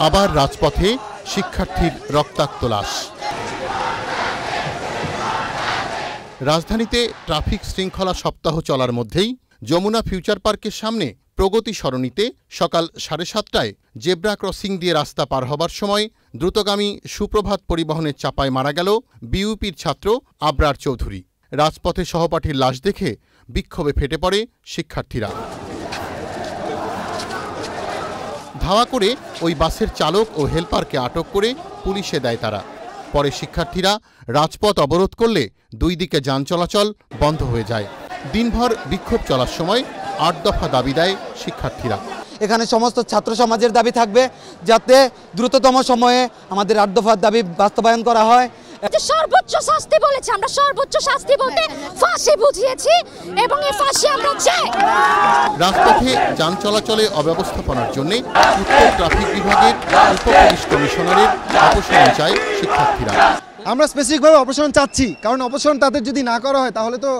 আবার রাজপথে শিক্ষার্থীর রক্তাক্ত লাশ। রাজধানীতে ট্রাফিক শৃঙ্খলা সপ্তাহ চলার মধ্যেই যমুনা ফিউচার পার্কের সামনে প্রগতি সরণিতে সকাল সাড়ে সাতটায় জেব্রা ক্রসিং দিয়ে রাস্তা পার হবার সময় দ্রুতগামী সুপ্রভাত পরিবহনের চাপায় মারা গেল বিউপির ছাত্র আবরার চৌধুরী। রাজপথে সহপাঠীর লাশ দেখে বিক্ষোভে ফেটে পড়ে শিক্ষার্থীরা। ধাওয়া করে ওই বাসের চালক ও হেলপারকে আটক করে পুলিশে দেয় তারা। পরে শিক্ষার্থীরা রাজপথ অবরোধ করলে দুই দিকে যান চলাচল বন্ধ হয়ে যায়। দিনভর বিক্ষোভ চলার সময় আট দফা দাবি দেয় শিক্ষার্থীরা। এখানে সমস্ত ছাত্র সমাজের দাবি থাকবে যাতে দ্রুততম সময়ে আমাদের আট দফার দাবি বাস্তবায়ন করা হয়। সর্বোচ্চ শাস্তি বলেছে আমরা সর্বোচ্চ শাস্তি বলতে ফাঁসি বুঝিয়েছি এবং এই ফাঁসি আমরা চাই। রাজপথে যান চলাচলে অব্যবস্থাপনার জন্য উত্তর ট্রাফিক বিভাগের উপ পুলিশ কমিশনারের অপসারণ চায় শিক্ষার্থীরা। আমরা স্পেসিফিকভাবে অপারেশন চাচ্ছি কারণ অপসারণ তাদের যদি না করা হয় তাহলে তো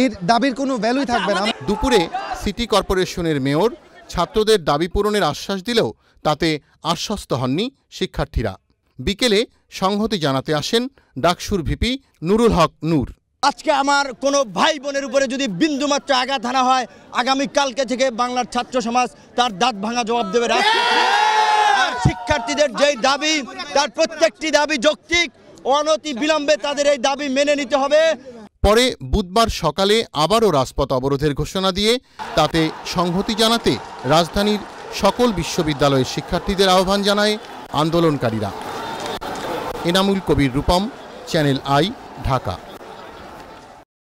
এই দাবির কোনো ভ্যালুই থাকবে না। দুপুরে সিটি কর্পোরেশনের মেয়র ছাত্রদের দাবি পূরণের আশ্বাস দিলেও তাতে আশ্বস্ত হননি শিক্ষার্থীরা। বিকেলে সংহতি জানাতে আসেন ডাকসুর ভিপি নুরুল হক নূর। আজকে আমার কোনো ভাই বোনের উপরে যদি বিন্দুমাত্র আঘাত হানা হয় আগামী কালকে থেকে বাংলার ছাত্র সমাজ তার দাঁত ভাঙা জবাব দেবে শিক্ষার্থীদের যেই দাবি তার প্রত্যেকটি দাবি যৌক্তিক অনতি বিলম্বে তাদের এই দাবি মেনে নিতে হবে। পরে বুধবার সকালে আবারও রাজপথ অবরোধের ঘোষণা দিয়ে তাতে সংহতি জানাতে রাজধানীর সকল বিশ্ববিদ্যালয়ের শিক্ষার্থীদের আহ্বান জানায় আন্দোলনকারীরা। Enamul Kabir Rupam Channel I Dhaka.